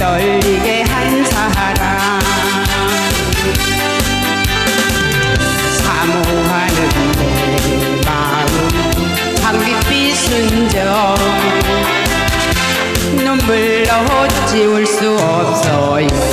떨리게 한 사람. 사모하는 내 마음 장밋빛 순정. 눈물로 지울 수 없어요.